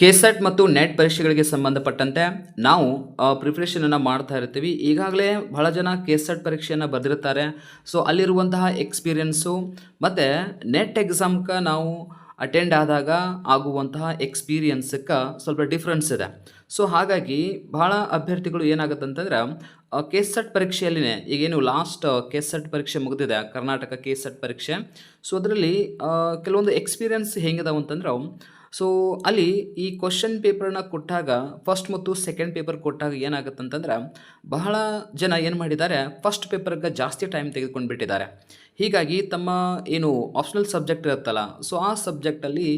KSET ಮತ್ತು net ಪರೀಕ್ಷೆಗಳಿಗೆ ಸಂಬಂಧಪಟ್ಟಂತೆ ನಾವು ಪ್ರಿಪ್ರೇಷನನ್ನು ಮಾಡ್ತಾ ಇರ್ತೀವಿ. ಈಗಾಗಲೇ ಬಹಳ ಜನ ಕೆಸೆಟ್ ಪರೀಕ್ಷೆಯನ್ನು ಬರೆದಿರ್ತಾರೆ ಸೊ ಅಲ್ಲಿರುವಂತಹ ಎಕ್ಸ್ಪೀರಿಯನ್ಸು ಮತ್ತು ನೆಟ್ ಎಕ್ಸಾಮ್ಗೆ ನಾವು ಅಟೆಂಡ್ ಆದಾಗ ಆಗುವಂತಹ ಎಕ್ಸ್ಪೀರಿಯನ್ಸಕ್ಕೆ ಸ್ವಲ್ಪ ಡಿಫ್ರೆನ್ಸ್ ಇದೆ. ಸೊ ಹಾಗಾಗಿ ಬಹಳ ಅಭ್ಯರ್ಥಿಗಳು ಏನಾಗುತ್ತೆ ಅಂತಂದ್ರೆ ಕೆಸೆಟ್ ಪರೀಕ್ಷೆಯಲ್ಲಿನೇ ಈಗೇನು ಲಾಸ್ಟ್ ಕೆಸೆಟ್ ಪರೀಕ್ಷೆ ಮುಗಿದಿದೆ, ಕರ್ನಾಟಕ ಕೆಸೆಟ್ ಪರೀಕ್ಷೆ. ಸೊ ಅದರಲ್ಲಿ ಕೆಲವೊಂದು ಎಕ್ಸ್ಪೀರಿಯನ್ಸ್ ಹೆಂಗಿದಾವೆ ಅಂತಂದ್ರೆ ಸೊ ಅಲ್ಲಿ ಈ ಕ್ವಶನ್ ಪೇಪರ್ನ ಕೊಟ್ಟಾಗ ಫಸ್ಟ್ ಮತ್ತು ಸೆಕೆಂಡ್ ಪೇಪರ್ ಕೊಟ್ಟಾಗ ಏನಾಗುತ್ತೆ ಅಂತಂದ್ರೆ ಬಹಳ ಜನ ಏನು ಮಾಡಿದ್ದಾರೆ ಫಸ್ಟ್ ಪೇಪರ್ಗೆ ಜಾಸ್ತಿ ಟೈಮ್ ತೆಗೆದುಕೊಂಡು ಬಿಟ್ಟಿದ್ದಾರೆ ಹೀಗಾಗಿ ತಮ್ಮ ಏನು ಆಪ್ಷನಲ್ ಸಬ್ಜೆಕ್ಟ್ ಇರುತ್ತಲ್ಲ ಸೊ ಆ ಸಬ್ಜೆಕ್ಟಲ್ಲಿ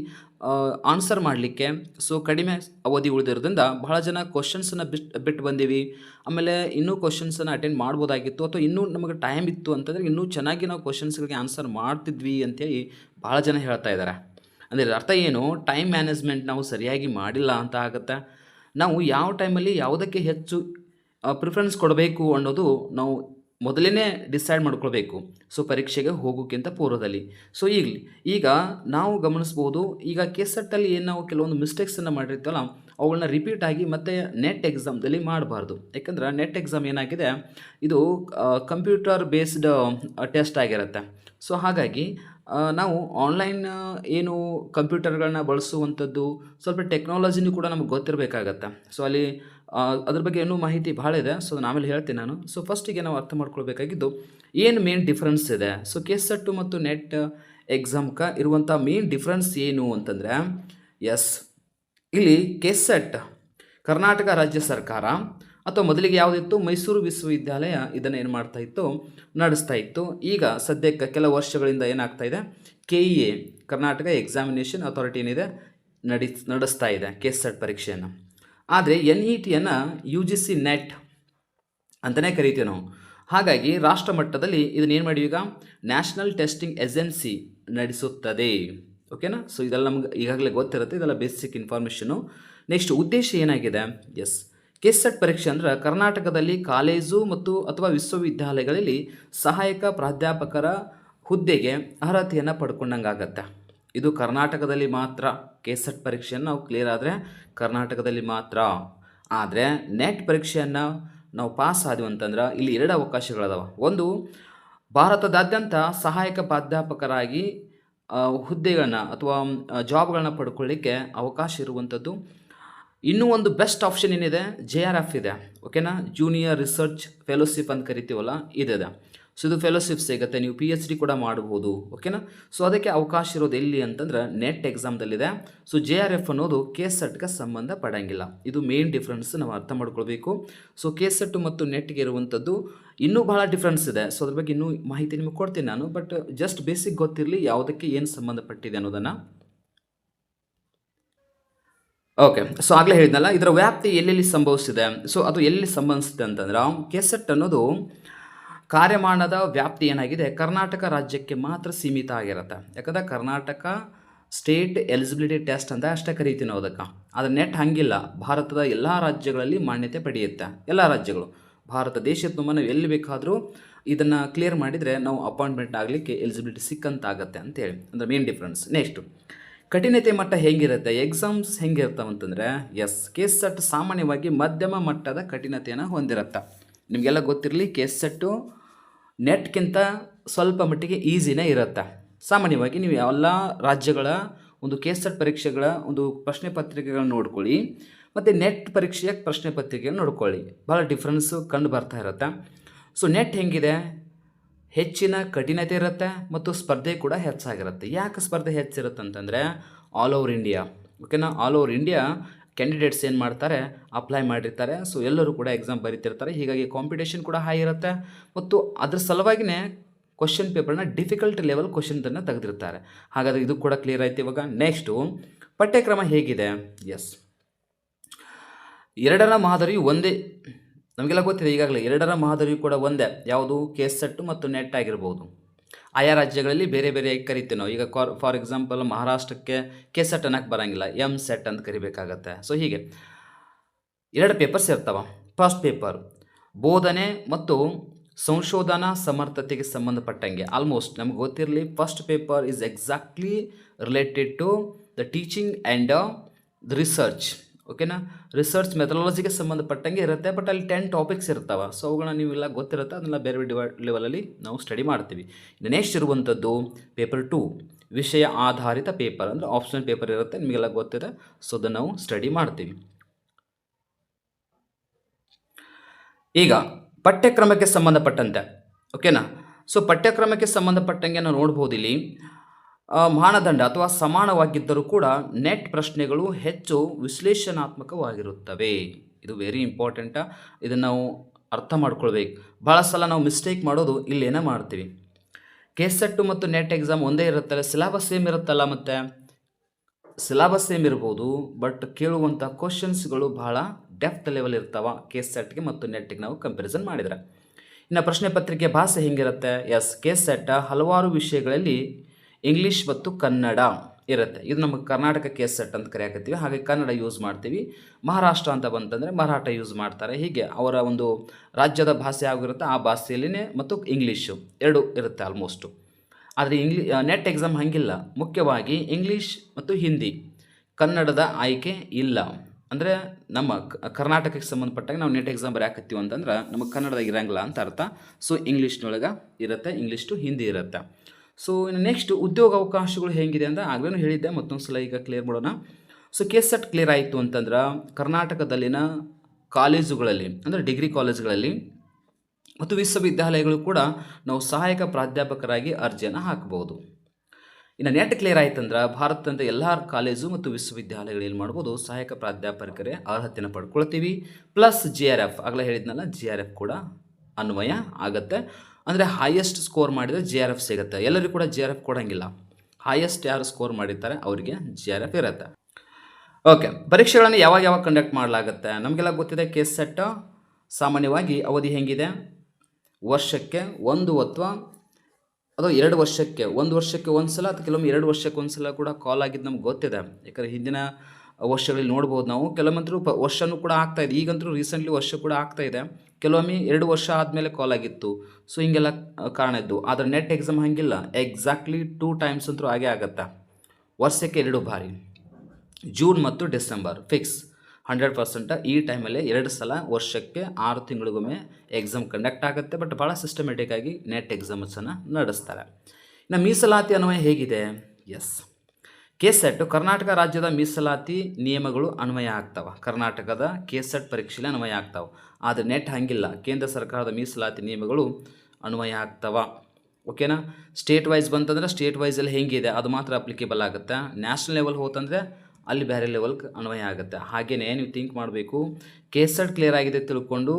ಆನ್ಸರ್ ಮಾಡಲಿಕ್ಕೆ ಸೊ ಕಡಿಮೆ ಅವಧಿ ಉಳಿದಿರೋದ್ರಿಂದ ಬಹಳ ಜನ ಕ್ವಶನ್ಸನ್ನು ಬಿಟ್ಟು ಬಿಟ್ಟು ಬಂದೀವಿ. ಆಮೇಲೆ ಇನ್ನೂ ಕ್ವಶನ್ಸನ್ನು ಅಟೆಂಡ್ ಮಾಡ್ಬೋದಾಗಿತ್ತು, ಅಥವಾ ಇನ್ನೂ ನಮಗೆ ಟೈಮ್ ಇತ್ತು ಅಂತಂದರೆ ಇನ್ನೂ ಚೆನ್ನಾಗಿ ನಾವು ಕ್ವಶನ್ಸ್ಗಳಿಗೆ ಆನ್ಸರ್ ಮಾಡ್ತಿದ್ವಿ ಅಂತೇಳಿ ಭಾಳ ಜನ ಹೇಳ್ತಾ ಇದ್ದಾರೆ. ಅಂದರೆ ಅರ್ಥ ಏನು? ಟೈಮ್ ಮ್ಯಾನೇಜ್ಮೆಂಟ್ ನಾವು ಸರಿಯಾಗಿ ಮಾಡಿಲ್ಲ ಅಂತ ಆಗುತ್ತೆ. ನಾವು ಯಾವ ಟೈಮಲ್ಲಿ ಯಾವುದಕ್ಕೆ ಹೆಚ್ಚು ಪ್ರಿಫರೆನ್ಸ್ ಕೊಡಬೇಕು ಅನ್ನೋದು ನಾವು ಮೊದಲೇ ಡಿಸೈಡ್ ಮಾಡ್ಕೊಳ್ಬೇಕು. ಸೊ ಪರೀಕ್ಷೆಗೆ ಹೋಗೋಕ್ಕಿಂತ ಪೂರ್ವದಲ್ಲಿ. ಸೊ ಈಗಲಿ, ಈಗ ನಾವು ಗಮನಿಸ್ಬೋದು, ಈಗ ಕೆಸೆಟ್ಟಲ್ಲಿ ಏನು ನಾವು ಕೆಲವೊಂದು ಮಿಸ್ಟೇಕ್ಸನ್ನು ಮಾಡಿರ್ತೀವಲ್ಲ ಅವುಗಳನ್ನ ರಿಪೀಟ್ ಆಗಿ ಮತ್ತೆ ನೆಟ್ ಎಕ್ಸಾಮ್ದಲ್ಲಿ ಮಾಡಬಾರ್ದು. ಯಾಕಂದ್ರೆ ನೆಟ್ ಎಕ್ಸಾಮ್ ಏನಾಗಿದೆ, ಇದು ಕಂಪ್ಯೂಟರ್ ಬೇಸ್ಡ್ ಟೆಸ್ಟ್ ಆಗಿರುತ್ತೆ. ಸೊ ಹಾಗಾಗಿ ನಾವು ಆನ್ಲೈನ್ ಏನು ಕಂಪ್ಯೂಟರ್ಗಳನ್ನ ಬಳಸುವಂಥದ್ದು, ಸ್ವಲ್ಪ ಟೆಕ್ನಾಲಜಿನೂ ಕೂಡ ನಮಗೆ ಗೊತ್ತಿರಬೇಕಾಗತ್ತೆ. ಸೊ ಅಲ್ಲಿ ಅದ್ರ ಬಗ್ಗೆ ಇನ್ನೂ ಮಾಹಿತಿ ಭಾಳ ಇದೆ. ಸೊ ನಾನು ಆಮೇಲೆ ಹೇಳ್ತೀನಿ ನಾನು. ಸೊ ಫಸ್ಟಿಗೆ ನಾವು ಅರ್ಥ ಮಾಡ್ಕೊಳ್ಬೇಕಾಗಿದ್ದು, ಏನು ಮೇನ್ ಡಿಫ್ರೆನ್ಸ್ ಇದೆ? ಸೊ ಕೆಸೆಟ್ಟು ಮತ್ತು ನೆಟ್ ಎಕ್ಸಾಮ್ಕ ಇರುವಂಥ ಮೇನ್ ಡಿಫ್ರೆನ್ಸ್ ಏನು ಅಂತಂದರೆ ಎಸ್ ಇಲ್ಲಿ ಕೆಸೆಟ್ ಕರ್ನಾಟಕ ರಾಜ್ಯ ಸರ್ಕಾರ ಅಥವಾ ಮೊದಲಿಗೆ ಯಾವುದಿತ್ತು? ಮೈಸೂರು ವಿಶ್ವವಿದ್ಯಾಲಯ ಇದನ್ನು ಏನು ಮಾಡ್ತಾ ಇತ್ತು? ನಡೆಸ್ತಾ ಇತ್ತು. ಈಗ ಸದ್ಯಕ್ಕೆ ಕೆಲವು ವರ್ಷಗಳಿಂದ ಏನಾಗ್ತಾ ಇದೆ? K E A Karnataka examination authority ಏನಿದೆ? ನಡಿ ನಡೆಸ್ತಾ ಇದೆ ಕೆ ಎಸ್ ಸೆಟ್ ಪರೀಕ್ಷೆಯನ್ನು. ಆದರೆ ಎನ್ ಇ ಟಿಯನ್ನು ಯು ಜಿ ಸಿ ನೆಟ್ ಅಂತಲೇ ಕರಿತೀವಿ ನಾವು. ಹಾಗಾಗಿ ರಾಷ್ಟ್ರ ಮಟ್ಟದಲ್ಲಿ ಇದನ್ನೇನು ಮಾಡಿ ಈಗ ನ್ಯಾಷನಲ್ ಟೆಸ್ಟಿಂಗ್ ಏಜೆನ್ಸಿ ನಡೆಸುತ್ತದೆ. ಓಕೆನಾ ಸೊ ಇದೆಲ್ಲ ನಮ್ಗೆ ಈಗಾಗಲೇ ಗೊತ್ತಿರುತ್ತೆ. ಇದೆಲ್ಲ ಬೇಸಿಕ್ ಇನ್ಫಾರ್ಮೇಷನು ನೆಕ್ಸ್ಟ್ ಉದ್ದೇಶ ಏನಾಗಿದೆ? ಎಸ್ ಕೆಸೆಟ್ ಪರೀಕ್ಷೆ ಅಂದರೆ ಕರ್ನಾಟಕದಲ್ಲಿ ಕಾಲೇಜು ಮತ್ತು ಅಥವಾ ವಿಶ್ವವಿದ್ಯಾಲಯಗಳಲ್ಲಿ ಸಹಾಯಕ ಪ್ರಾಧ್ಯಾಪಕರ ಹುದ್ದೆಗೆ ಅರ್ಹತೆಯನ್ನು ಪಡ್ಕೊಂಡಂಗಾಗತ್ತೆ. ಇದು ಕರ್ನಾಟಕದಲ್ಲಿ ಮಾತ್ರ ಕೆಸೆಟ್ ಪರೀಕ್ಷೆಯನ್ನು ನಾವು ಕ್ಲಿಯರ್ ಆದರೆ ಕರ್ನಾಟಕದಲ್ಲಿ ಮಾತ್ರ. ಆದರೆ ನೆಟ್ ಪರೀಕ್ಷೆಯನ್ನು ನಾವು ಪಾಸ್ ಆದ್ವಿ ಅಂತಂದ್ರೆ ಇಲ್ಲಿ ಎರಡು ಅವಕಾಶಗಳದಾವ. ಒಂದು, ಭಾರತದಾದ್ಯಂತ ಸಹಾಯಕ ಪ್ರಾಧ್ಯಾಪಕರಾಗಿ ಹುದ್ದೆಗಳನ್ನ ಅಥವಾ ಜಾಬ್ಗಳನ್ನ ಪಡ್ಕೊಳ್ಳಿಕ್ಕೆ ಅವಕಾಶ ಇರುವಂಥದ್ದು ಇನ್ನೂ ಒಂದು ಬೆಸ್ಟ್ ಆಪ್ಷನ್ ಏನಿದೆ? ಜೆ ಆರ್ ಎಫ್ ಇದೆ. ಓಕೆನಾ ಜೂನಿಯರ್ ರಿಸರ್ಚ್ ಫೆಲೋಶಿಪ್ ಅಂತ ಕರಿತೀವಲ್ಲ ಇದೆ ಸೊ ಇದು ಫೆಲೋಶಿಪ್ ಸಿಗುತ್ತೆ. ನೀವು ಪಿ ಎಚ್ ಡಿ ಕೂಡ ಮಾಡ್ಬೋದು. ಓಕೆನಾ ಸೊ ಅದಕ್ಕೆ ಅವಕಾಶ ಇರೋದು ಎಲ್ಲಿ ಅಂತಂದ್ರೆ ನೆಟ್ ಎಕ್ಸಾಮ್ದಲ್ಲಿದೆ ಸೊ ಜೆ ಆರ್ ಎಫ್ ಅನ್ನೋದು ಕೆ ಸೆಟ್ಗೆ ಸಂಬಂಧ ಪಡಂಗಿಲ್ಲ ಇದು ಮೇನ್ ಡಿಫ್ರೆನ್ಸ್ ನಾವು ಅರ್ಥ ಮಾಡ್ಕೊಳ್ಬೇಕು. ಸೊ ಕೆ ಸೆಟ್ ಮತ್ತು ನೆಟ್ಗೆ ಇರುವಂಥದ್ದು ಇನ್ನೂ ಬಹಳ ಡಿಫ್ರೆನ್ಸ್ ಇದೆ. ಸೊ ಅದ್ರ ಬಗ್ಗೆ ಇನ್ನೂ ಮಾಹಿತಿ ನಿಮಗೆ ಕೊಡ್ತೀನಿ ನಾನು. ಬಟ್ ಜಸ್ಟ್ ಬೇಸಿಕ್ ಗೊತ್ತಿರಲಿ, ಯಾವುದಕ್ಕೆ ಏನು ಸಂಬಂಧಪಟ್ಟಿದೆ ಅನ್ನೋದನ್ನು. ಓಕೆ ಸೊ ಆಗಲೇ ಹೇಳಿದ್ನಲ್ಲ, ಇದರ ವ್ಯಾಪ್ತಿ ಎಲ್ಲೆಲ್ಲಿ ಸಂಭವಿಸಿದೆ ಸೊ ಅದು ಎಲ್ಲಿ ಸಂಬಂಧಿಸಿದೆ ಅಂತಂದ್ರೆ, ಕೆಸೆಟ್ ಅನ್ನೋದು ಕಾರ್ಯಮಾನದ ವ್ಯಾಪ್ತಿ ಏನಾಗಿದೆ? ಕರ್ನಾಟಕ ರಾಜ್ಯಕ್ಕೆ ಮಾತ್ರ ಸೀಮಿತ ಆಗಿರುತ್ತೆ. ಯಾಕಂದ್ರೆ ಕರ್ನಾಟಕ ಸ್ಟೇಟ್ ಎಲಿಜಿಬಿಲಿಟಿ ಟೆಸ್ಟ್ ಅಂತ ಅಷ್ಟೇ ಕರಿತೀವಿ ನಾವು ಅದಕ್ಕೆ. ಆದರೆ ನೆಟ್ ಹಂಗಿಲ್ಲ. ಭಾರತದ ಎಲ್ಲ ರಾಜ್ಯಗಳಲ್ಲಿ ಮಾನ್ಯತೆ ಪಡೆಯುತ್ತೆ. ಎಲ್ಲ ರಾಜ್ಯಗಳು. ಭಾರತ ದೇಶದ ತುಂಬ ನಾವು ಎಲ್ಲಿ ಬೇಕಾದರೂ ಇದನ್ನು ಕ್ಲಿಯರ್ ಮಾಡಿದರೆ ನಾವು ಅಪಾಯಿಂಟ್ಮೆಂಟ್ ಆಗಲಿಕ್ಕೆ ಎಲಿಜಿಬಿಲಿಟಿ ಸಿಕ್ಕಂತಾಗತ್ತೆ ಅಂತೇಳಿ. ಅಂದರೆ ಮೇನ್ ಡಿಫ್ರೆನ್ಸ್ ನೆಕ್ಸ್ಟು ಕಠಿಣತೆ ಮಟ್ಟ ಹೇಗಿರುತ್ತೆ? ಎಕ್ಸಾಮ್ಸ್ ಹೆಂಗಿರ್ತಾವೆ ಅಂತಂದರೆ ಎಸ್ ಕೇಸ್ ಸೆಟ್ ಸಾಮಾನ್ಯವಾಗಿ ಮಧ್ಯಮ ಮಟ್ಟದ ಕಠಿಣತೆಯನ್ನು ಹೊಂದಿರುತ್ತೆ. ನಿಮಗೆಲ್ಲ ಗೊತ್ತಿರಲಿ ಕೇಸ್ ಸೆಟ್ಟು ನೆಟ್ಗಿಂತ ಸ್ವಲ್ಪ ಮಟ್ಟಿಗೆ ಈಸಿನೇ ಇರುತ್ತೆ. ಸಾಮಾನ್ಯವಾಗಿ ನೀವು ಎಲ್ಲ ರಾಜ್ಯಗಳ ಒಂದು ಕೇಸ್ ಸೆಟ್ ಪರೀಕ್ಷೆಗಳ ಒಂದು ಪ್ರಶ್ನೆ ಪತ್ರಿಕೆಗಳನ್ನ ನೋಡ್ಕೊಳ್ಳಿ, ಮತ್ತು ನೆಟ್ ಪರೀಕ್ಷೆಯ ಪ್ರಶ್ನೆ ಪತ್ರಿಕೆಯನ್ನು ನೋಡ್ಕೊಳ್ಳಿ. ಭಾಳ ಡಿಫ್ರೆನ್ಸು ಕಂಡು ಬರ್ತಾ ಇರುತ್ತೆ. ಸೊ ನೆಟ್ ಹೆಂಗಿದೆ? ಹೆಚ್ಚಿನ ಕಠಿಣತೆ ಇರುತ್ತೆ ಮತ್ತು ಸ್ಪರ್ಧೆ ಕೂಡ ಹೆಚ್ಚಾಗಿರುತ್ತೆ. ಯಾಕೆ ಸ್ಪರ್ಧೆ ಹೆಚ್ಚಿರುತ್ತೆ ಅಂತಂದರೆ ಆಲ್ ಓವರ್ ಇಂಡಿಯಾ ಓಕೆನಾ ಆಲ್ ಓವರ್ ಇಂಡಿಯಾ ಕ್ಯಾಂಡಿಡೇಟ್ಸ್ ಏನು ಮಾಡ್ತಾರೆ? ಅಪ್ಲೈ ಮಾಡಿರ್ತಾರೆ. ಸೊ ಎಲ್ಲರೂ ಕೂಡ ಎಕ್ಸಾಮ್ ಬರೀತಿರ್ತಾರೆ. ಹೀಗಾಗಿ ಕಾಂಪಿಟೇಷನ್ ಕೂಡ ಹೈ ಇರುತ್ತೆ. ಮತ್ತು ಅದ್ರ ಸಲುವಾಗಿಯೇ ಕ್ವಶನ್ ಪೇಪರ್ನ ಡಿಫಿಕಲ್ಟ್ ಲೆವೆಲ್ ಕ್ವಶನ್ದನ್ನು ತೆಗೆದಿರ್ತಾರೆ. ಹಾಗಾದರೆ ಇದು ಕೂಡ ಕ್ಲಿಯರ್ ಆಯ್ತು ಇವಾಗ. ನೆಕ್ಸ್ಟು ಪಠ್ಯಕ್ರಮ ಹೇಗಿದೆ? ಎಸ್ ಎರಡರ ಮಾದರಿಯು ಒಂದೇ ನಮಗೆಲ್ಲ ಗೊತ್ತಿದೆ, ಈಗಾಗಲೇ ಎರಡರ ಮಾದರಿಯು ಕೂಡ ಒಂದೇ. ಯಾವುದು? ಕೇಸ್ ಸೆಟ್ಟು ಮತ್ತು ನೆಟ್ ಆಗಿರ್ಬೋದು. ಆಯಾ ರಾಜ್ಯಗಳಲ್ಲಿ ಬೇರೆ ಬೇರೆ ಕರಿತೀವಿ ನಾವು. ಈಗ ಕಾರ್, ಫಾರ್ ಎಕ್ಸಾಂಪಲ್ ಮಹಾರಾಷ್ಟ್ರಕ್ಕೆ ಕೆ ಸೆಟ್ ಅನ್ನಕ್ಕೆ ಬರೋಂಗಿಲ್ಲ. ಎಂ ಸೆಟ್ ಅಂತ ಕರಿಬೇಕಾಗತ್ತೆ. ಸೊ ಹೀಗೆ. ಎರಡು ಪೇಪರ್ಸ್ ಇರ್ತಾವ. ಫಸ್ಟ್ ಪೇಪರ್, ಬೋಧನೆ ಮತ್ತು ಸಂಶೋಧನಾ ಸಮರ್ಥತೆಗೆ ಸಂಬಂಧಪಟ್ಟಂಗೆ. ಆಲ್ಮೋಸ್ಟ್ ನಮ್ಗೆ ಗೊತ್ತಿರಲಿ, first paper is exactly related to the teaching and the research ಓಕೆನಾ ರಿಸರ್ಚ್ ಮೆಥಡಾಲಜಿಗೆ ಸಂಬಂಧಪಟ್ಟಂಗೆ ಇರುತ್ತೆ ಬಟ್ ಅಲ್ಲಿ ಟೆನ್ ಟಾಪಿಕ್ಸ್ ಇರ್ತಾವೆ. ಸೊ ಅವುಗಳನ್ನ ನೀವೆಲ್ಲ ಗೊತ್ತಿರುತ್ತೆ, ಅದನ್ನೆಲ್ಲ ಬೇರೆ ಬೇರೆ ಲೆವೆಲಲ್ಲಿ ನಾವು ಸ್ಟಡಿ ಮಾಡ್ತೀವಿ. ನೆಕ್ಸ್ಟ್ ಇರುವಂಥದ್ದು ಪೇಪರ್ ಟು ವಿಷಯ ಆಧಾರಿತ ಪೇಪರ್ ಅಂದರೆ ಆಪ್ಷನಲ್ ಪೇಪರ್ ಇರುತ್ತೆ, ನಿಮಗೆಲ್ಲ ಗೊತ್ತಿದೆ. ಸೊ ಅದನ್ನು ನಾವು ಸ್ಟಡಿ ಮಾಡ್ತೀವಿ. ಈಗ ಪಠ್ಯಕ್ರಮಕ್ಕೆ ಸಂಬಂಧಪಟ್ಟಂತೆ. ಓಕೆನಾ ಸೊ ಪಠ್ಯಕ್ರಮಕ್ಕೆ ಸಂಬಂಧಪಟ್ಟಂಗೆ ನಾವು ನೋಡ್ಬೋದು ಇಲ್ಲಿ ಮಾನದಂಡ ಅಥವಾ ಸಮಾನವಾಗಿದ್ದರೂ ಕೂಡ ನೆಟ್ ಪ್ರಶ್ನೆಗಳು ಹೆಚ್ಚು ವಿಶ್ಲೇಷಣಾತ್ಮಕವಾಗಿರುತ್ತವೆ. ಇದು ವೆರಿ ಇಂಪಾರ್ಟೆಂಟ ಇದನ್ನು ನಾವು ಅರ್ಥ ಮಾಡ್ಕೊಳ್ಬೇಕು. ಭಾಳ ಸಲ ನಾವು ಮಿಸ್ಟೇಕ್ ಮಾಡೋದು ಇಲ್ಲೇನೇ ಮಾಡ್ತೀವಿ. ಕೆಸೆಟ್ಟು ಮತ್ತು ನೆಟ್ ಎಕ್ಸಾಮ್ ಒಂದೇ ಇರುತ್ತಲ್ಲ ಸಿಲಾಬಸ್ ಸೇಮ್ ಇರುತ್ತಲ್ಲ ಮತ್ತು? ಸಿಲಾಬಸ್ ಸೇಮ್ ಇರ್ಬೋದು ಬಟ್ ಕೇಳುವಂಥ ಕ್ವಶನ್ಸ್ಗಳು ಭಾಳ ಡೆಫ್ತ್ ಲೆವೆಲ್ ಇರ್ತಾವ ಕೆ ಸೆಟ್ಗೆ ಮತ್ತು ನೆಟ್ಗೆ ನಾವು ಕಂಪ್ಯಾರಿಸನ್ ಮಾಡಿದರೆ. ಇನ್ನು ಪ್ರಶ್ನೆ ಪತ್ರಿಕೆ ಭಾಷೆ ಹೆಂಗಿರುತ್ತೆ? ಎಸ್ ಕೆ ಸೆಟ್ ಹಲವಾರು ವಿಷಯಗಳಲ್ಲಿ ಇಂಗ್ಲೀಷ್ ಮತ್ತು ಕನ್ನಡ ಇರುತ್ತೆ. ಇದು ನಮಗೆ ಕರ್ನಾಟಕ ಕೇಸ್ ಸೆಟ್ ಅಂತ ಕರೆಯಾಕತ್ತೀವಿ. ಹಾಗೆ ಕನ್ನಡ ಯೂಸ್ ಮಾಡ್ತೀವಿ. ಮಹಾರಾಷ್ಟ್ರ ಅಂತ ಬಂತಂದರೆ ಮರಾಠ ಯೂಸ್ ಮಾಡ್ತಾರೆ. ಹೀಗೆ ಅವರ ಒಂದು ರಾಜ್ಯದ ಭಾಷೆ ಆಗಿರುತ್ತೆ. ಆ ಭಾಷೆಯಲ್ಲಿನೇ ಮತ್ತು ಇಂಗ್ಲೀಷು ಎರಡು ಇರುತ್ತೆ ಆಲ್ಮೋಸ್ಟು ಆದರೆ ಇಂಗ್ಲಿ ನೆಟ್ ಎಕ್ಸಾಮ್ ಹಾಗಿಲ್ಲ. ಮುಖ್ಯವಾಗಿ ಇಂಗ್ಲೀಷ್ ಮತ್ತು ಹಿಂದಿ ಕನ್ನಡದ ಆಯ್ಕೆ ಇಲ್ಲ. ಅಂದರೆ ನಮ್ಮ ಕರ್ನಾಟಕಕ್ಕೆ ಸಂಬಂಧಪಟ್ಟಾಗ ನಾವು ನೆಟ್ ಎಕ್ಸಾಮ್ ಬರೆಯಾಕತ್ತೀವಿ ಅಂತಂದ್ರೆ ನಮಗೆ ಕನ್ನಡದಾಗ ಇರಂಗಿಲ್ಲ ಅಂತ ಅರ್ಥ. ಸೊ ಇಂಗ್ಲೀಷ್ನೊಳಗೆ ಇರುತ್ತೆ. ಇಂಗ್ಲೀಷ್ ಟು ಹಿಂದಿ ಇರುತ್ತೆ. ಸೊ ಇನ್ನು ನೆಕ್ಸ್ಟ್ ಉದ್ಯೋಗ ಅವಕಾಶಗಳು ಹೇಗಿದೆ ಅಂತ ಆಗಲೇ ಹೇಳಿದ್ದೆ, ಮತ್ತೊಂದು ಸಲ ಈಗ ಕ್ಲಿಯರ್ ಮಾಡೋಣ. ಸೊ ಕೇಸ್ ಸೆಟ್ ಕ್ಲಿಯರ್ ಆಯಿತು ಅಂತಂದ್ರೆ ಕರ್ನಾಟಕದಲ್ಲಿನ ಕಾಲೇಜುಗಳಲ್ಲಿ, ಅಂದರೆ ಡಿಗ್ರಿ ಕಾಲೇಜುಗಳಲ್ಲಿ ಮತ್ತು ವಿಶ್ವವಿದ್ಯಾಲಯಗಳು ಕೂಡ ನಾವು ಸಹಾಯಕ ಪ್ರಾಧ್ಯಾಪಕರಾಗಿ ಅರ್ಜಿಯನ್ನು ಹಾಕಬಹುದು ಇನ್ನು ನೆಟ್ ಕ್ಲಿಯರ್ ಆಯ್ತಂದ್ರೆ ಭಾರತದಂತ ಎಲ್ಲ ಕಾಲೇಜು ಮತ್ತು ವಿಶ್ವವಿದ್ಯಾಲಯಗಳು ಏನು ಮಾಡ್ಬೋದು, ಸಹಾಯಕ ಪ್ರಾಧ್ಯಾಪಕರೇ ಅರ್ಹತೆಯನ್ನು ಪಡ್ಕೊಳ್ತೀವಿ. ಪ್ಲಸ್ ಜಿ ಆರ್ ಎಫ್ ಆಗಲೇ ಹೇಳಿದ್ನಲ್ಲ ಜಿ ಆರ್ ಎಫ್ ಕೂಡ ಅನ್ವಯ ಆಗುತ್ತೆ. ಅಂದರೆ ಹೈಯೆಸ್ಟ್ ಸ್ಕೋರ್ ಮಾಡಿದರೆ ಜಿ ಆರ್ ಎಫ್ ಸಿಗುತ್ತೆ. ಎಲ್ಲರಿಗೂ ಕೂಡ ಜಿ ಆರ್ ಎಫ್ ಕೊಡೋಂಗಿಲ್ಲ. ಹೈಯೆಸ್ಟ್ ಯಾರು ಸ್ಕೋರ್ ಮಾಡಿರ್ತಾರೆ, ಅವರಿಗೆ ಜಿ ಆರ್ ಎಫ್ ಇರುತ್ತೆ. ಓಕೆ ಪರೀಕ್ಷೆಗಳನ್ನು ಯಾವಾಗ ಯಾವಾಗ ಕಂಡಕ್ಟ್ ಮಾಡಲಾಗುತ್ತೆ? ನಮಗೆಲ್ಲ ಗೊತ್ತಿದೆ ಕೇಸ್ ಸೆಟ್ ಸಾಮಾನ್ಯವಾಗಿ ಅವಧಿ ಹೆಂಗಿದೆ? ವರ್ಷಕ್ಕೆ ಒಂದು ಅಥವಾ ಅದು ಎರಡು ವರ್ಷಕ್ಕೆ, ಒಂದು ವರ್ಷಕ್ಕೆ ಒಂದು ಸಲ ಅಥವಾ ಕೆಲವೊಮ್ಮೆ ಎರಡು ವರ್ಷಕ್ಕೆ ಒಂದು ಸಲ ಕೂಡ ಕಾಲ್ ಆಗಿದ್ದು ನಮ್ಗೆ ಗೊತ್ತಿದೆ. ಯಾಕಂದರೆ ಹಿಂದಿನ ವರ್ಷಗಳಲ್ಲಿ ನೋಡ್ಬೋದು ನಾವು. ಕೆಲವೊಮ್ಮಂತರೂ ಪ ವರ್ಷನೂ ಕೂಡ ಆಗ್ತಾಯಿದೆ ಈಗಂತೂ ರೀಸೆಂಟ್ಲಿ ವರ್ಷ ಕೂಡ ಆಗ್ತಾಯಿದೆ ಕೆಲವೊಮ್ಮೆ ಎರಡು ವರ್ಷ ಆದಮೇಲೆ ಕಾಲ್ ಆಗಿತ್ತು. ಸೊ ಹಿಂಗೆಲ್ಲ ಕಾರಣ ಇದ್ದು. ಆದರೆ ನೆಟ್ ಎಕ್ಸಾಮ್ ಹಾಗಿಲ್ಲ. ಎಕ್ಸಾಕ್ಟ್ಲಿ ಟೂ ಟೈಮ್ಸ್ ಅಂತೂ ಹಾಗೆ ಆಗತ್ತೆ? ವರ್ಷಕ್ಕೆ ಎರಡು ಬಾರಿ. ಜೂನ್ ಮತ್ತು ಡಿಸೆಂಬರ್ ಫಿಕ್ಸ್ ಹಂಡ್ರೆಡ್ ಪರ್ಸೆಂಟ್ ಈ ಟೈಮಲ್ಲಿ ಎರಡು ಸಲ ವರ್ಷಕ್ಕೆ ಆರು ತಿಂಗಳಿಗೊಮ್ಮೆ ಎಕ್ಸಾಮ್ ಕಂಡಕ್ಟ್ ಆಗುತ್ತೆ. ಬಟ್ ಭಾಳ ಸಿಸ್ಟಮೆಟಿಕ್ ಆಗಿ ನೆಟ್ ಎಕ್ಸಾಮ್ಸನ್ನು ನಡೆಸ್ತಾರೆ. ಇನ್ನು ಮೀಸಲಾತಿ ಅನ್ವಯ ಹೇಗಿದೆ? ಎಸ್ ಕೆಸೆಟ್, ಕರ್ನಾಟಕ ರಾಜ್ಯದ ಮೀಸಲಾತಿ ನಿಯಮಗಳು ಅನ್ವಯ ಆಗ್ತಾವ. ಕರ್ನಾಟಕದ ಕೆಸೆಟ್ ಪರೀಕ್ಷೆಲಿ ಅನ್ವಯ ಆಗ್ತಾವ. ಆದರೆ ನೆಟ್ ಹಂಗಿಲ್ಲ. ಕೇಂದ್ರ ಸರ್ಕಾರದ ಮೀಸಲಾತಿ ನಿಯಮಗಳು ಅನ್ವಯ ಆಗ್ತಾವ. ಓಕೆನಾ? ಸ್ಟೇಟ್ ವೈಸ್ ಬಂತಂದ್ರೆ ಸ್ಟೇಟ್ ವೈಸಲ್ಲಿ ಹೆಂಗಿದೆ? ಅದು ಮಾತ್ರ ಅಪ್ಲಿಕೇಬಲ್ ಆಗುತ್ತೆ? ನ್ಯಾಷನಲ್ ಲೆವೆಲ್ ಹೋತಂದರೆ ಅಲ್ಲಿ ಬೇರೆ ಲೆವೆಲ್ಗೆ ಅನ್ವಯ ಆಗುತ್ತೆ. ಹಾಗೆಯೇ ನೀವು ಥಿಂಕ್ ಮಾಡಬೇಕು. ಕೆಸೆಟ್ ಕ್ಲಿಯರ್ ಆಗಿದೆ ತಿಳ್ಕೊಂಡು,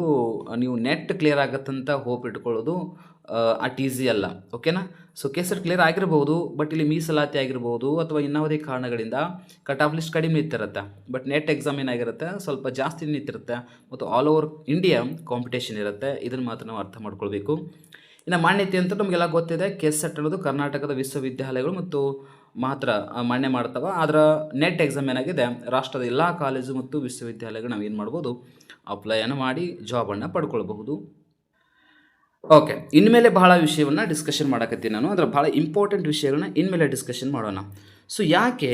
ನೀವು ನೆಟ್ ಕ್ಲಿಯರ್ ಆಗುತ್ತಂತ ಹೋಪ್ ಇಟ್ಕೊಳ್ಳೋದು ಅಟ್ ಈಸಿ ಅಲ್ಲ ಓಕೆನಾ ಸೊ ಕೇಸರ್ ಕ್ಲಿಯರ್ ಆಗಿರ್ಬೋದು ಬಟ್ ಇಲ್ಲಿ ಮೀಸಲಾತಿ ಆಗಿರ್ಬೋದು, ಅಥವಾ ಇನ್ನಾವುದೇ ಕಾರಣಗಳಿಂದ ಕಟ್ ಆಫ್ ಲಿಸ್ಟ್ ಕಡಿಮೆ ನಿಂತಿರುತ್ತೆ ಬಟ್ ನೆಟ್ ಎಕ್ಸಾಮ್ ಏನಾಗಿರುತ್ತೆ? ಸ್ವಲ್ಪ ಜಾಸ್ತಿ ನಿಂತಿರುತ್ತೆ, ಮತ್ತು ಆಲ್ ಓವರ್ ಇಂಡಿಯಾ ಕಾಂಪಿಟೇಷನ್ ಇರುತ್ತೆ. ಇದನ್ನು ಮಾತ್ರ ನಾವು ಅರ್ಥ ಮಾಡ್ಕೊಳ್ಬೇಕು. ಇನ್ನು ಮಾನ್ಯತೆ ಅಂತ ನಮಗೆಲ್ಲ ಗೊತ್ತಿದೆ, ಕೆಸೆಟ್ ಅನ್ನೋದು ಕರ್ನಾಟಕದ ವಿಶ್ವವಿದ್ಯಾಲಯಗಳು ಮತ್ತು ಮಾತ್ರ ಮಾನ್ಯ ಮಾಡ್ತವೆ. ಆದ್ರೆ ನೆಟ್ ಎಕ್ಸಾಮ್ ಏನಾಗಿದೆ? ರಾಷ್ಟ್ರದ ಎಲ್ಲ ಕಾಲೇಜು ಮತ್ತು ವಿಶ್ವವಿದ್ಯಾಲಯಗಳು ನಾವು ಏನು ಮಾಡ್ಬೋದು? ಅಪ್ಲೈಯನ್ನು ಮಾಡಿ ಜಾಬನ್ನು ಪಡ್ಕೊಳ್ಬಹುದು. ಓಕೆ ಇನ್ಮೇಲೆ ಬಹಳ ವಿಷಯವನ್ನು ಡಿಸ್ಕಷನ್ ಮಾಡಕತ್ತೀನಿ ನಾನು. ಅದರ ಭಾಳ ಇಂಪಾರ್ಟೆಂಟ್ ವಿಷಯಗಳನ್ನ ಇನ್ಮೇಲೆ ಡಿಸ್ಕಷನ್ ಮಾಡೋಣ. ಸೊ ಯಾಕೆ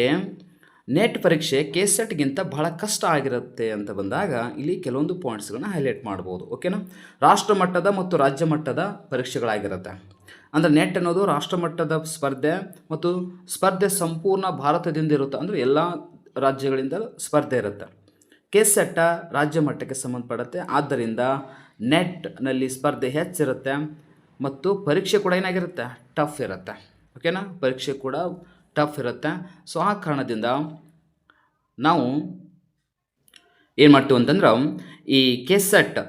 ನೆಟ್ ಪರೀಕ್ಷೆ ಕೆ ಸೆಟ್ಗಿಂತ ಬಹಳ ಕಷ್ಟ ಆಗಿರುತ್ತೆ ಅಂತ ಬಂದಾಗ ಇಲ್ಲಿ ಕೆಲವೊಂದು ಪಾಯಿಂಟ್ಸ್ಗಳನ್ನ ಹೈಲೈಟ್ ಮಾಡ್ಬೋದು. ಓಕೆನಾ ರಾಷ್ಟ್ರ ಮಟ್ಟದ ಮತ್ತು ರಾಜ್ಯ ಮಟ್ಟದ ಪರೀಕ್ಷೆಗಳಾಗಿರುತ್ತೆ. ಅಂದರೆ ನೆಟ್ ಅನ್ನೋದು ರಾಷ್ಟ್ರ ಮಟ್ಟದ ಸ್ಪರ್ಧೆ ಮತ್ತು ಸ್ಪರ್ಧೆ ಸಂಪೂರ್ಣ ಭಾರತದಿಂದ ಇರುತ್ತೆ. ಅಂದರೆ ಎಲ್ಲ ರಾಜ್ಯಗಳಿಂದ ಸ್ಪರ್ಧೆ ಇರುತ್ತೆ. ಕೆ ಸೆಟ್ಟ ರಾಜ್ಯ ಮಟ್ಟಕ್ಕೆ ಸಂಬಂಧಪಡುತ್ತೆ. ಆದ್ದರಿಂದ ನೆಟ್ನಲ್ಲಿ ಸ್ಪರ್ಧೆ ಹೆಚ್ಚಿರುತ್ತೆ ಮತ್ತು ಪರೀಕ್ಷೆ ಕೂಡ ಏನಾಗಿರುತ್ತೆ? ಟಫ್ ಇರುತ್ತೆ. ಓಕೆನಾ ಪರೀಕ್ಷೆ ಕೂಡ ಟಫ್ ಇರುತ್ತೆ. ಸೊ ಆ ಕಾರಣದಿಂದ ನಾವು ಏನು ಮಾಡ್ತೀವಿ ಅಂತಂದ್ರೆ, ಈ ಕೆಸೆಟ್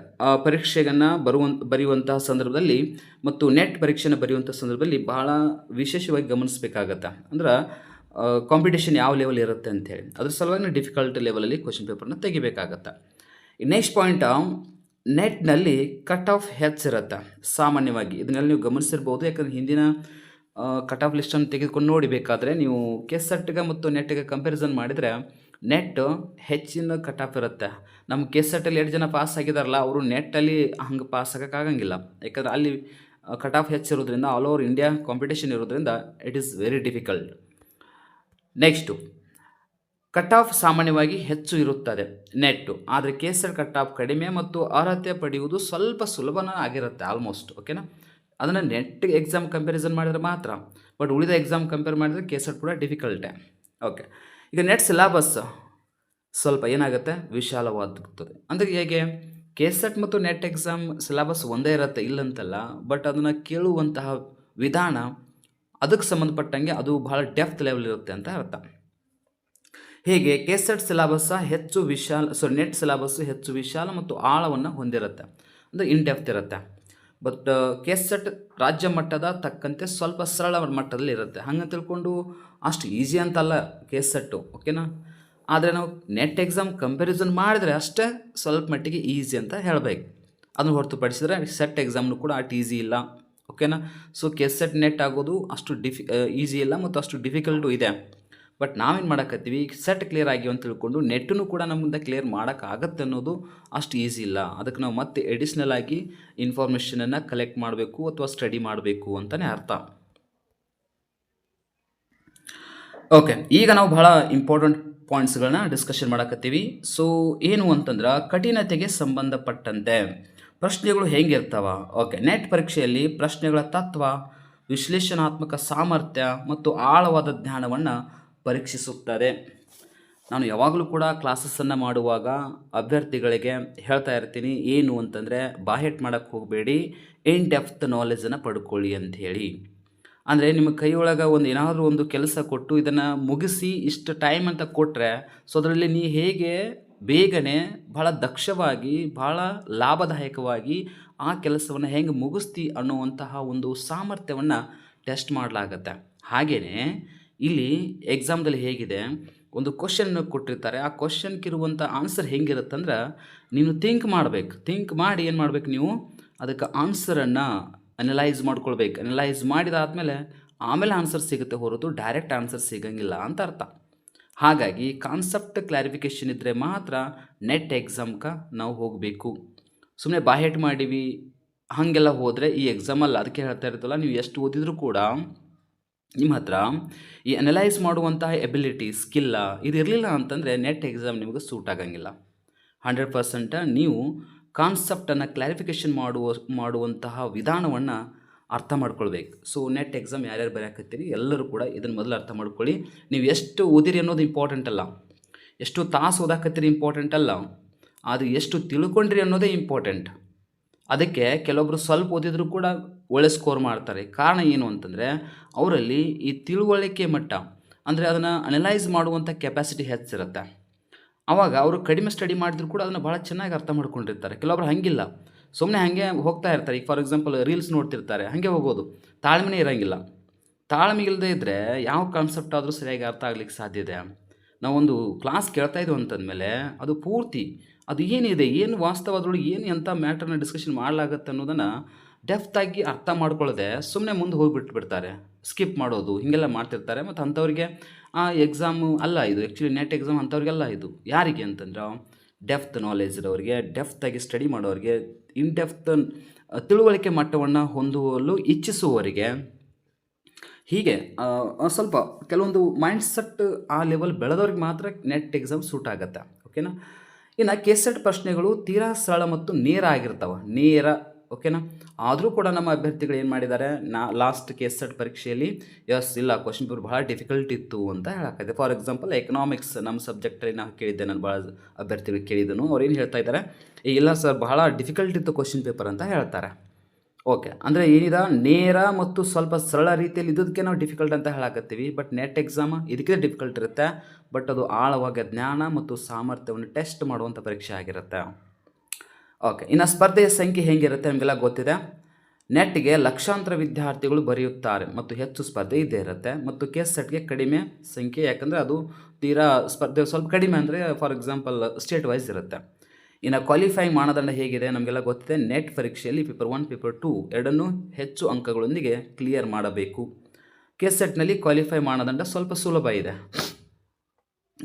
ಪರೀಕ್ಷೆಗನ್ನು ಬರುವಂತ ಬರೆಯುವಂತಹ ಸಂದರ್ಭದಲ್ಲಿ ಮತ್ತು ನೆಟ್ ಪರೀಕ್ಷೆನ ಬರೆಯುವಂಥ ಸಂದರ್ಭದಲ್ಲಿ ಬಹಳ ವಿಶೇಷವಾಗಿ ಗಮನಿಸಬೇಕಾಗತ್ತೆ. ಅಂದ್ರೆ ಕಾಂಪಿಟೇಷನ್ ಯಾವ ಲೆವೆಲ್ ಇರುತ್ತೆ ಅಂತೇಳಿ ಅದ್ರ ಸಲುವಾಗಿ ಡಿಫಿಕಲ್ಟ್ ಲೆವೆಲಲ್ಲಿ ಕ್ವಶನ್ ಪೇಪರ್ನ ತೆಗಿಬೇಕಾಗತ್ತೆ. ನೆಕ್ಸ್ಟ್ ಪಾಯಿಂಟ್ ನೆಟ್ನಲ್ಲಿ ಕಟ್ ಆಫ್ ಹೆಚ್ಚಿರುತ್ತೆ ಸಾಮಾನ್ಯವಾಗಿ. ಇದನ್ನೆಲ್ಲ ನೀವು ಗಮನಿಸಿರ್ಬೋದು. ಯಾಕಂದ್ರೆ ಹಿಂದಿನ ಕಟ್ ಆಫ್ ಲಿಸ್ಟನ್ನು ತೆಗೆದುಕೊಂಡು ನೋಡಿಬೇಕಾದ್ರೆ ನೀವು ಕೆಸೆಟ್ಗೆ ಮತ್ತು ನೆಟ್ಗೆ ಕಂಪ್ಯಾರಿಸನ್ ಮಾಡಿದರೆ ನೆಟ್ ಹೆಚ್ಚಿನ ಕಟ್ ಆಫ್ ಇರುತ್ತೆ. ನಮ್ಮ ಕೆಸೆಟ್ಟಲ್ಲಿ ಎರಡು ಜನ ಪಾಸ್ ಆಗಿದಾರಲ್ಲ, ಅವರು ನೆಟ್ಟಲ್ಲಿ ಹಂಗೆ ಪಾಸ್ ಆಗೋಕ್ಕಾಗಂಗಿಲ್ಲ ಯಾಕಂದ್ರೆ ಅಲ್ಲಿ ಕಟ್ ಆಫ್ ಹೆಚ್ಚಿರೋದ್ರಿಂದ ಆಲ್ ಓವರ್ ಇಂಡಿಯಾ ಕಾಂಪಿಟೇಷನ್ ಇರೋದ್ರಿಂದ, it is very difficult. Next cut off ಸಾಮಾನ್ಯವಾಗಿ ಹೆಚ್ಚು ಇರುತ್ತದೆ, ನೆಟ್ಟು. ಆದರೆ ಕೇಸರ್ ಕಟ್ ಆಫ್ ಕಡಿಮೆ ಮತ್ತು ಅರ್ಹತೆ ಪಡೆಯುವುದು ಸ್ವಲ್ಪ ಸುಲಭನ ಆಗಿರುತ್ತೆ ಆಲ್ಮೋಸ್ಟ್ ಓಕೆನಾ ಅದನ್ನು ನೆಟ್ ಎಕ್ಸಾಮ್ ಕಂಪ್ಯಾರಿಸನ್ ಮಾಡಿದ್ರೆ ಮಾತ್ರ ಬಟ್ ಉಳಿದ ಎಕ್ಸಾಮ್ ಕಂಪೇರ್ ಮಾಡಿದರೆ ಕೇಸರ್ ಕೂಡ ಡಿಫಿಕಲ್ಟೇ ಓಕೆ ಈಗ ನೆಟ್ ಸಿಲಾಬಸ್ ಸ್ವಲ್ಪ ಏನಾಗುತ್ತೆ? ವಿಶಾಲವಾಗುತ್ತದೆ ಅಂದರೆ ಹೇಗೆ? ಕೆಸೆಟ್ ಮತ್ತು ನೆಟ್ ಎಕ್ಸಾಮ್ ಸಿಲೆಬಸ್ ಒಂದೇ ಇರುತ್ತೆ, ಇಲ್ಲಂತಲ್ಲ ಬಟ್ ಅದನ್ನು ಕೇಳುವಂತಹ ವಿಧಾನ ಅದಕ್ಕೆ ಸಂಬಂಧಪಟ್ಟಂಗೆ ಅದು ಬಹಳ ಡೆಫ್ತ್ ಲೆವೆಲ್ ಇರುತ್ತೆ ಅಂತ ಅರ್ಥ. ಹೀಗೆ ಕೆಸೆಟ್ ಸಿಲಾಬಸ್ಸ ಹೆಚ್ಚು ವಿಶಾಲ ಸಾರಿ ನೆಟ್ ಸಿಲಬಸ್ ಹೆಚ್ಚು ವಿಶಾಲ ಮತ್ತು ಆಳವನ್ನು ಹೊಂದಿರುತ್ತೆ. ಅಂದರೆ ಇನ್ ಡೆಪ್ತ್ ಇರುತ್ತೆ. ಬಟ್ ಕೆಸೆಟ್ ರಾಜ್ಯ ಮಟ್ಟದ ತಕ್ಕಂತೆ ಸ್ವಲ್ಪ ಸರಳ ಮಟ್ಟದಲ್ಲಿ ಇರುತ್ತೆ. ಹಂಗೆ ತಿಳ್ಕೊಂಡು ಅಷ್ಟು ಈಸಿ ಅಂತಲ್ಲ ಕೆಸೆಟ್ಟು ಓಕೆನಾ ಆದರೆ ನಾವು ನೆಟ್ ಎಕ್ಸಾಮ್ ಕಂಪ್ಯಾರಿಸನ್ ಮಾಡಿದರೆ ಅಷ್ಟೇ ಸ್ವಲ್ಪ ಮಟ್ಟಿಗೆ ಈಸಿ ಅಂತ ಹೇಳಬೇಕು. ಅದನ್ನು ಹೊರತುಪಡಿಸಿದ್ರೆ ಸೆಟ್ ಎಕ್ಸಾಮ್ನು ಕೂಡ ಅಷ್ಟು ಈಸಿ ಇಲ್ಲ ಓಕೆನಾ ಸೊ ಕೆಸೆಟ್ ನೆಟ್ ಆಗೋದು ಅಷ್ಟು ಡಿಫಿ ಈಸಿ ಇಲ್ಲ ಮತ್ತು ಅಷ್ಟು ಡಿಫಿಕಲ್ಟು ಇದೆ. ಬಟ್ ನಾವೇನು ಮಾಡೋಕತ್ತೀವಿ? ಸೆಟ್ ಕ್ಲಿಯರ್ ಆಗಿ ಅಂತ ತಿಳ್ಕೊಂಡು ನೆಟ್ಟನ್ನು ಕೂಡ ನಮ್ಮಿಂದ ಕ್ಲಿಯರ್ ಮಾಡೋಕ್ಕಾಗತ್ತೆ ಅನ್ನೋದು ಅಷ್ಟು ಈಸಿ ಇಲ್ಲ. ಅದಕ್ಕೆ ನಾವು ಮತ್ತೆ ಎಡಿಷ್ನಲ್ ಆಗಿ ಇನ್ಫಾರ್ಮೇಷನನ್ನು ಕಲೆಕ್ಟ್ ಮಾಡಬೇಕು ಅಥವಾ ಸ್ಟಡಿ ಮಾಡಬೇಕು ಅಂತಲೇ ಅರ್ಥ. ಓಕೆ ಈಗ ನಾವು ಬಹಳ ಇಂಪಾರ್ಟೆಂಟ್ ಪಾಯಿಂಟ್ಸ್ಗಳನ್ನ ಡಿಸ್ಕಷನ್ ಮಾಡಕತ್ತೀವಿ. ಸೊ ಏನು ಅಂತಂದ್ರೆ ಕಠಿಣತೆಗೆ ಸಂಬಂಧಪಟ್ಟಂತೆ ಪ್ರಶ್ನೆಗಳು ಹೆಂಗಿರ್ತಾವ ಓಕೆ ನೆಟ್ ಪರೀಕ್ಷೆಯಲ್ಲಿ ಪ್ರಶ್ನೆಗಳ ತತ್ವ, ವಿಶ್ಲೇಷಣಾತ್ಮಕ ಸಾಮರ್ಥ್ಯ ಮತ್ತು ಆಳವಾದ ಜ್ಞಾನವನ್ನು ಪರೀಕ್ಷಿಸುತ್ತದೆ ನಾನು ಯಾವಾಗಲೂ ಕೂಡ ಕ್ಲಾಸಸ್ಸನ್ನು ಮಾಡುವಾಗ ಅಭ್ಯರ್ಥಿಗಳಿಗೆ ಹೇಳ್ತಾ ಇರ್ತೀನಿ, ಏನು ಅಂತಂದರೆ ಬಾಹೆಟ್ ಮಾಡೋಕ್ಕೆ ಹೋಗಬೇಡಿ, ಇನ್ ಡೆಪ್ತ್ ನಾಲೆಜನ್ನು ಪಡ್ಕೊಳ್ಳಿ ಅಂಥೇಳಿ. ಅಂದರೆ ನಿಮ್ಮ ಕೈಯೊಳಗೆ ಒಂದು ಏನಾದರೂ ಒಂದು ಕೆಲಸ ಕೊಟ್ಟು ಇದನ್ನು ಮುಗಿಸಿ ಇಷ್ಟು ಟೈಮ್ ಅಂತ ಕೊಟ್ಟರೆ ಸೊ ಅದರಲ್ಲಿ ನೀ ಹೇಗೆ ಬೇಗನೆ ಭಾಳ ದಕ್ಷವಾಗಿ ಭಾಳ ಲಾಭದಾಯಕವಾಗಿ ಆ ಕೆಲಸವನ್ನು ಹೆಂಗೆ ಮುಗಿಸ್ತಿ ಅನ್ನುವಂತಹ ಒಂದು ಸಾಮರ್ಥ್ಯವನ್ನು ಟೆಸ್ಟ್ ಮಾಡಲಾಗತ್ತೆ. ಹಾಗೆಯೇ ಇಲ್ಲಿ ಎಕ್ಸಾಮ್ದಲ್ಲಿ ಹೇಗಿದೆ, ಒಂದು ಕ್ವಶನ್ ಕೊಟ್ಟಿರ್ತಾರೆ. ಆ ಕ್ವಶನ್ಗಿರುವಂಥ ಆನ್ಸರ್ ಹೆಂಗಿರುತ್ತಂದ್ರೆ ನೀನು ಥಿಂಕ್ ಮಾಡಬೇಕು. ಥಿಂಕ್ ಮಾಡಿ ಏನು ಮಾಡ್ಬೇಕು ನೀವು? ಅದಕ್ಕೆ ಆನ್ಸರನ್ನು ಅನಲೈಸ್ ಮಾಡ್ಕೊಳ್ಬೇಕು. ಅನಲೈಸ್ ಮಾಡಿದಾದ್ಮೇಲೆ ಆಮೇಲೆ ಆನ್ಸರ್ ಸಿಗುತ್ತೆ ಹೊರತು ಡೈರೆಕ್ಟ್ ಆನ್ಸರ್ ಸಿಗಂಗಿಲ್ಲ ಅಂತ ಅರ್ಥ. ಹಾಗಾಗಿ ಕಾನ್ಸೆಪ್ಟ್ ಕ್ಲಾರಿಫಿಕೇಷನ್ ಇದ್ದರೆ ಮಾತ್ರ ನೆಟ್ ಎಕ್ಸಾಮ್ಗೆ ನಾವು ಹೋಗಬೇಕು. ಸುಮ್ಮನೆ ಬಾಹೆಟ್ ಮಾಡೀವಿ, ಹಾಗೆಲ್ಲ ಹೋದರೆ ಈ ಎಕ್ಸಾಮಲ್ಲಿ ಅದಕ್ಕೆ ಹೇಳ್ತಾ ಇರ್ತಲ್ಲ ನೀವು ಎಷ್ಟು ಓದಿದರೂ ಕೂಡ ನಿಮ್ಮ ಹತ್ರ ಈ ಅನಲೈಸ್ ಮಾಡುವಂತಹ ಎಬಿಲಿಟಿ ಸ್ಕಿಲ್ಲ ಇದು ಇರಲಿಲ್ಲ ಅಂತಂದರೆ ನೆಟ್ ಎಕ್ಸಾಮ್ ನಿಮಗೆ ಸೂಟ್ ಆಗಂಗಿಲ್ಲ. ಹಂಡ್ರೆಡ್ ಪರ್ಸೆಂಟ ನೀವು ಕಾನ್ಸೆಪ್ಟನ್ನು ಕ್ಲಾರಿಫಿಕೇಷನ್ ಮಾಡುವ, ಮಾಡುವಂತಹ ವಿಧಾನವನ್ನು ಅರ್ಥ ಮಾಡ್ಕೊಳ್ಬೇಕು. ಸೊ ನೆಟ್ ಎಕ್ಸಾಮ್ ಯಾರ್ಯಾರು ಬರೆಯಕತ್ತೀರಿ ಎಲ್ಲರೂ ಕೂಡ ಇದನ್ನು ಮೊದಲು ಅರ್ಥ ಮಾಡ್ಕೊಳ್ಳಿ. ನೀವು ಎಷ್ಟು ಓದಿರಿ ಅನ್ನೋದು ಇಂಪಾರ್ಟೆಂಟ್ ಅಲ್ಲ. ಎಷ್ಟು ತಾಸು ಓದಾಕತ್ತೀರಿ ಇಂಪಾರ್ಟೆಂಟ್ ಅಲ್ಲ. ಆದರೆ ಎಷ್ಟು ತಿಳ್ಕೊಂಡ್ರಿ ಅನ್ನೋದೇ ಇಂಪಾರ್ಟೆಂಟ್ ಅದಕ್ಕೆ ಕೆಲವೊಬ್ಬರು ಸ್ವಲ್ಪ ಓದಿದರೂ ಕೂಡ ಒಳ್ಳೆ ಸ್ಕೋರ್ ಮಾಡ್ತಾರೆ. ಕಾರಣ ಏನು ಅಂತಂದರೆ, ಅವರಲ್ಲಿ ಈ ತಿಳುವಳಿಕೆ ಮಟ್ಟ, ಅಂದರೆ ಅದನ್ನು ಅನಲೈಸ್ ಮಾಡುವಂಥ ಕೆಪಾಸಿಟಿ ಹೆಚ್ಚಿರುತ್ತೆ. ಆವಾಗ ಅವರು ಕಡಿಮೆ ಸ್ಟಡಿ ಮಾಡಿದ್ರು ಕೂಡ ಅದನ್ನು ಭಾಳ ಚೆನ್ನಾಗಿ ಅರ್ಥ ಮಾಡ್ಕೊಂಡಿರ್ತಾರೆ. ಕೆಲವೊಬ್ಬರು ಹಾಗಿಲ್ಲ. ಸುಮ್ಮನೆ ಹಾಗೆ ಹೋಗ್ತಾ ಇರ್ತಾರೆ. ಈಗ ಫಾರ್ ಎಕ್ಸಾಂಪಲ್ ರೀಲ್ಸ್ ನೋಡ್ತಿರ್ತಾರೆ. ಹಾಗೆ ಹೋಗೋದು. ತಾಳ್ಮೆನೇ ಇರೋಂಗಿಲ್ಲ. ತಾಳ್ಮೆ ಇಲ್ಲದೆ ಇದ್ದರೆ ಯಾವ ಕಾನ್ಸೆಪ್ಟ್ ಆದರೂ ಸರಿಯಾಗಿ ಅರ್ಥ ಆಗ್ಲಿಕ್ಕೆ ಸಾಧ್ಯ ಇದೆ. ನಾವೊಂದು ಕ್ಲಾಸ್ ಕೇಳ್ತಾ ಇದ್ದೀವಿ ಅಂತಂದಮೇಲೆ, ಅದು ಪೂರ್ತಿ, ಅದು ಏನಿದೆ, ಏನು ವಾಸ್ತವ ಅದ್ರೊಳಗೆ ಏನು ಎಂಥ ಮ್ಯಾಟ್ರನ್ನ ಡಿಸ್ಕಷನ್ ಮಾಡಲಾಗತ್ತೆ ಅನ್ನೋದನ್ನು ಡೆಫ್ತಾಗಿ ಅರ್ಥ ಮಾಡ್ಕೊಳ್ಳದೆ ಸುಮ್ಮನೆ ಮುಂದೆ ಹೋಗಿಬಿಟ್ಟು ಬಿಡ್ತಾರೆ. ಸ್ಕಿಪ್ ಮಾಡೋದು, ಹೀಗೆಲ್ಲ ಮಾಡ್ತಿರ್ತಾರೆ. ಮತ್ತು ಅಂಥವ್ರಿಗೆ, ಆ ಎಕ್ಸಾಮು ಅಲ್ಲ ಇದು. ಆ್ಯಕ್ಚುಲಿ ನೆಟ್ ಎಕ್ಸಾಮ್ ಅಂಥವ್ರಿಗೆಲ್ಲ ಇದು. ಯಾರಿಗೆ ಅಂತಂದ್ರೆ ಡೆಫ್ತ್ ನಾಲೆಜ್ ಇರೋರಿಗೆ ಡೆಫ್ತಾಗಿ ಸ್ಟಡಿ ಮಾಡೋರಿಗೆ ಇನ್ ಡೆಫ್ತ್ ತಿಳುವಳಿಕೆ ಮಟ್ಟವನ್ನು ಹೊಂದುವಲು ಇಚ್ಛಿಸುವವರಿಗೆ ಹೀಗೆ ಸ್ವಲ್ಪ ಕೆಲವೊಂದು ಮೈಂಡ್ ಸೆಟ್ ಆ ಲೆವೆಲ್ ಬೆಳೆದವ್ರಿಗೆ ಮಾತ್ರ ನೆಟ್ ಎಕ್ಸಾಮ್ ಸೂಟ್ ಆಗುತ್ತೆ. ಓಕೆನಾ ಇನ್ನು ಕೆಸೆಟ್ ಪ್ರಶ್ನೆಗಳು ತೀರಾ ಸರಳ ಮತ್ತು ನೇರ ಆಗಿರ್ತಾವೆ. ನೇರ ಓಕೆನಾ? ಆದರೂ ಕೂಡ ನಮ್ಮ ಅಭ್ಯರ್ಥಿಗಳು ಏನು ಮಾಡಿದ್ದಾರೆ? ನಾ ಲಾಸ್ಟ್ ಕೆ ಸೆಟ್ ಪರೀಕ್ಷೆಯಲ್ಲಿ ಎಸ್ ಇಲ್ಲ ಕ್ವಶನ್ ಪೇಪರ್ ಭಾಳ ಡಿಫಿಕಲ್ಟ್ ಇತ್ತು ಅಂತ ಹೇಳಕ್ಕಾಗಿದೆ. ಫಾರ್ ಎಕ್ಸಾಂಪಲ್ ಎಕನಾಮಿಕ್ಸ್ ನಮ್ಮ ಸಬ್ಜೆಕ್ಟಲ್ಲಿ ನಾವು ಕೇಳಿದ್ದೆ ನಾನು ಭಾಳ ಅಭ್ಯರ್ಥಿಗಳು ಕೇಳಿದನು ಅವ್ರು ಏನು ಹೇಳ್ತಾ ಇದ್ದಾರೆ? "ಏ, ಇಲ್ಲ ಸರ್ ಬಹಳ ಡಿಫಿಕಲ್ಟ್ ಇತ್ತು ಕ್ವಶನ್ ಪೇಪರ್ ಅಂತ ಹೇಳ್ತಾರೆ. ಓಕೆ ಅಂದರೆ ಏನಿದೆ? ನೇರ ಮತ್ತು ಸ್ವಲ್ಪ ಸರಳ ರೀತಿಯಲ್ಲಿ ಇದ್ದದಕ್ಕೆ ನಾವು ಡಿಫಿಕಲ್ಟ್ ಅಂತ ಹೇಳಕತ್ತೀವಿ. ಬಟ್ ನೆಟ್ ಎಕ್ಸಾಮ್ ಇದಕ್ಕೆ ಡಿಫಿಕಲ್ಟ್ ಇರುತ್ತೆ. ಬಟ್ ಅದು ಆಳವಾಗಿ ಜ್ಞಾನ ಮತ್ತು ಸಾಮರ್ಥ್ಯವನ್ನು ಟೆಸ್ಟ್ ಮಾಡುವಂಥ ಪರೀಕ್ಷೆ ಆಗಿರುತ್ತೆ. ಓಕೆ ಇನ್ನು ಸ್ಪರ್ಧೆಯ ಸಂಖ್ಯೆ ಹೇಗಿರುತ್ತೆ ನಮಗೆಲ್ಲ ಗೊತ್ತಿದೆ? ನೆಟ್ಗೆ ಲಕ್ಷಾಂತರ ವಿದ್ಯಾರ್ಥಿಗಳು ಬರೆಯುತ್ತಾರೆ ಮತ್ತು ಹೆಚ್ಚು ಸ್ಪರ್ಧೆ ಇದ್ದೇ ಇರುತ್ತೆ. ಮತ್ತು ಎಸ್ ಸೆಟ್ಗೆ ಕಡಿಮೆ ಸಂಖ್ಯೆ, ಯಾಕಂದರೆ ಅದು ತೀರಾ ಸ್ಪರ್ಧೆ ಸ್ವಲ್ಪ ಕಡಿಮೆ ಅಂದರೆ ಫಾರ್ ಎಕ್ಸಾಂಪಲ್ ಸ್ಟೇಟ್ ವೈಸ್ ಇರುತ್ತೆ. ಇನ್ನು ಕ್ವಾಲಿಫೈ ಮಾನದಂಡ ಹೇಗಿದೆ ನಮಗೆಲ್ಲ ಗೊತ್ತಿದೆ. ನೆಟ್ ಪರೀಕ್ಷೆಯಲ್ಲಿ ಪೇಪರ್ ಒನ್ ಪೇಪರ್ ಟೂ ಎರಡನ್ನೂ ಹೆಚ್ಚು ಅಂಕಗಳೊಂದಿಗೆ ಕ್ಲಿಯರ್ ಮಾಡಬೇಕು. ಕೇಸ್ ಸೆಟ್ನಲ್ಲಿ ಕ್ವಾಲಿಫೈ ಮಾನದಂಡ ಸ್ವಲ್ಪ ಸುಲಭ ಇದೆ.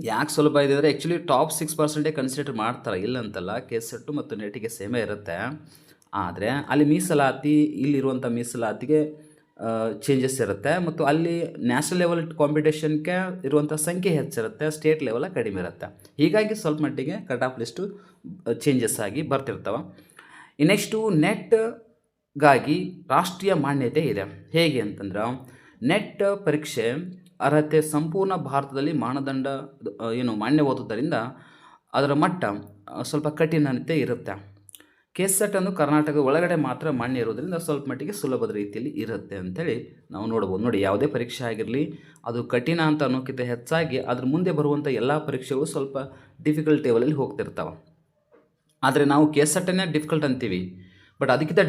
ಯಾಕೆ ಸುಲಭ ಇದೆ ಅಂದರೆ ಆ್ಯಕ್ಚುಲಿ ಟಾಪ್ ಸಿಕ್ಸ್ ಪರ್ಸೆಂಟೇ ಕನ್ಸಿಡರ್ ಮಾಡ್ತಾರೆ, ಇಲ್ಲ ಅಂತಲ್ಲ ಕೇಸ್ ಸೆಟ್ಟು ಮತ್ತು ನೆಟ್ಟಿಗೆ ಸೇಮೇ ಇರುತ್ತೆ. ಆದರೆ ಅಲ್ಲಿ ಮೀಸಲಾತಿ ಇಲ್ಲಿರುವಂಥ ಮೀಸಲಾತಿಗೆ ಚೇಂಜಸ್ ಇರುತ್ತೆ ಮತ್ತು ಅಲ್ಲಿ ನ್ಯಾಷನಲ್ ಲೆವೆಲ್ ಕಾಂಪಿಟೇಷನ್ಗೆ ಇರುವಂಥ ಸಂಖ್ಯೆ ಹೆಚ್ಚಿರುತ್ತೆ ಸ್ಟೇಟ್ ಲೆವೆಲ ಕಡಿಮೆ ಇರುತ್ತೆ. ಹೀಗಾಗಿ ಸ್ವಲ್ಪ ಮಟ್ಟಿಗೆ ಕಟ್ ಆಫ್ ಲಿಸ್ಟು ಚೇಂಜಸ್ ಆಗಿ ಬರ್ತಿರ್ತವೆ. ನೆಕ್ಸ್ಟು ನೆಟ್ಗಾಗಿ ರಾಷ್ಟ್ರೀಯ ಮಾನ್ಯತೆ ಇದೆ. ಹೇಗೆ ಅಂತಂದ್ರೆ ನೆಟ್ ಪರೀಕ್ಷೆ ಅರ್ಹತೆ ಸಂಪೂರ್ಣ ಭಾರತದಲ್ಲಿ ಮಾನದಂಡ ಏನು ಮಾನ್ಯವಾದುದರಿಂದ ಅದರ ಮಟ್ಟ ಸ್ವಲ್ಪ ಕಠಿಣತೆ ಇರುತ್ತೆ. ಕೆಸೆಟ್ ಅನ್ನು ಕರ್ನಾಟಕ ಒಳಗಡೆ ಮಾತ್ರ ಮಾನ್ಯ ಇರೋದರಿಂದ ಸ್ವಲ್ಪ ಮಟ್ಟಿಗೆ ಸುಲಭದ ರೀತಿಯಲ್ಲಿ ಇರುತ್ತೆ ಅಂತೇಳಿ ನಾವು ನೋಡ್ಬೋದು. ನೋಡಿ, ಯಾವುದೇ ಪರೀಕ್ಷೆ ಆಗಿರಲಿ, ಅದು ಕಠಿಣ ಅಂತ ಅನ್ನೋಕ್ಕಿಂತ ಹೆಚ್ಚಾಗಿ ಅದ್ರ ಮುಂದೆ ಬರುವಂಥ ಎಲ್ಲ ಪರೀಕ್ಷೆಗಳು ಸ್ವಲ್ಪ ಡಿಫಿಕಲ್ಟ್ ಟೇಬಲಲ್ಲಿ ಹೋಗ್ತಿರ್ತಾವೆ. ಆದರೆ ನಾವು ಕೆಸೆಟ್ಟನ್ನೇ ಡಿಫಿಕಲ್ಟ್ ಅಂತೀವಿ. ಬಟ್ ಅದಕ್ಕಿಂತ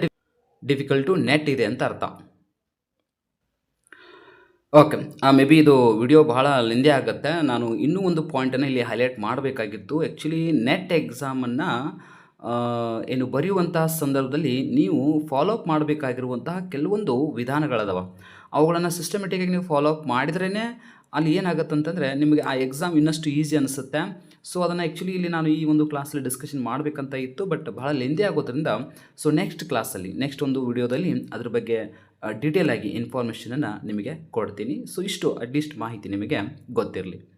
ಡಿಫಿಕಲ್ಟು ನೆಟ್ ಇದೆ ಅಂತ ಅರ್ಥ. ಓಕೆ ಮೇ ಬಿ ಇದು ವಿಡಿಯೋ ಬಹಳ ಲೆಂದಿ ಆಗುತ್ತೆ. ನಾನು ಇನ್ನೂ ಒಂದು ಪಾಯಿಂಟನ್ನು ಇಲ್ಲಿ ಹೈಲೈಟ್ ಮಾಡಬೇಕಾಗಿತ್ತು. ಆ್ಯಕ್ಚುಲಿ ನೆಟ್ ಎಕ್ಸಾಮನ್ನು ಏನು ಬರೆಯುವಂತಹ ಸಂದರ್ಭದಲ್ಲಿ ನೀವು ಫಾಲೋ ಅಪ್ ಮಾಡಬೇಕಾಗಿರುವಂತಹ ಕೆಲವೊಂದು ವಿಧಾನಗಳದಾವ. ಅವುಗಳನ್ನು ಸಿಸ್ಟಮೆಟಿಕಾಗಿ ನೀವು ಫಾಲೋ ಅಪ್ ಮಾಡಿದ್ರೇ ಅಲ್ಲಿ ಏನಾಗುತ್ತೆ ಅಂತಂದರೆ ನಿಮಗೆ ಆ ಎಕ್ಸಾಮ್ ಇನ್ನಷ್ಟು ಈಸಿ ಅನಿಸುತ್ತೆ. ಸೊ ಅದನ್ನು ಆ್ಯಕ್ಚುಲಿ ಇಲ್ಲಿ ನಾನು ಈ ಒಂದು ಕ್ಲಾಸಲ್ಲಿ ಡಿಸ್ಕಷನ್ ಮಾಡಬೇಕಂತ ಇತ್ತು ಬಟ್ ಬಹಳ ಲೆಂದಿ ಆಗೋದ್ರಿಂದ ಸೊ ನೆಕ್ಸ್ಟ್ ಕ್ಲಾಸಲ್ಲಿ ನೆಕ್ಸ್ಟ್ ಒಂದು ವಿಡಿಯೋದಲ್ಲಿ ಅದ್ರ ಬಗ್ಗೆ ಡೀಟೇಲ್ ಆಗಿ ಇನ್ಫಾರ್ಮೇಷನನ್ನು ನಿಮಗೆ ಕೊಡ್ತೀನಿ. ಸೊ ಇಷ್ಟು ಅಟ್ಲೀಸ್ಟ್ ಮಾಹಿತಿ ನಿಮಗೆ ಗೊತ್ತಿರಲಿ.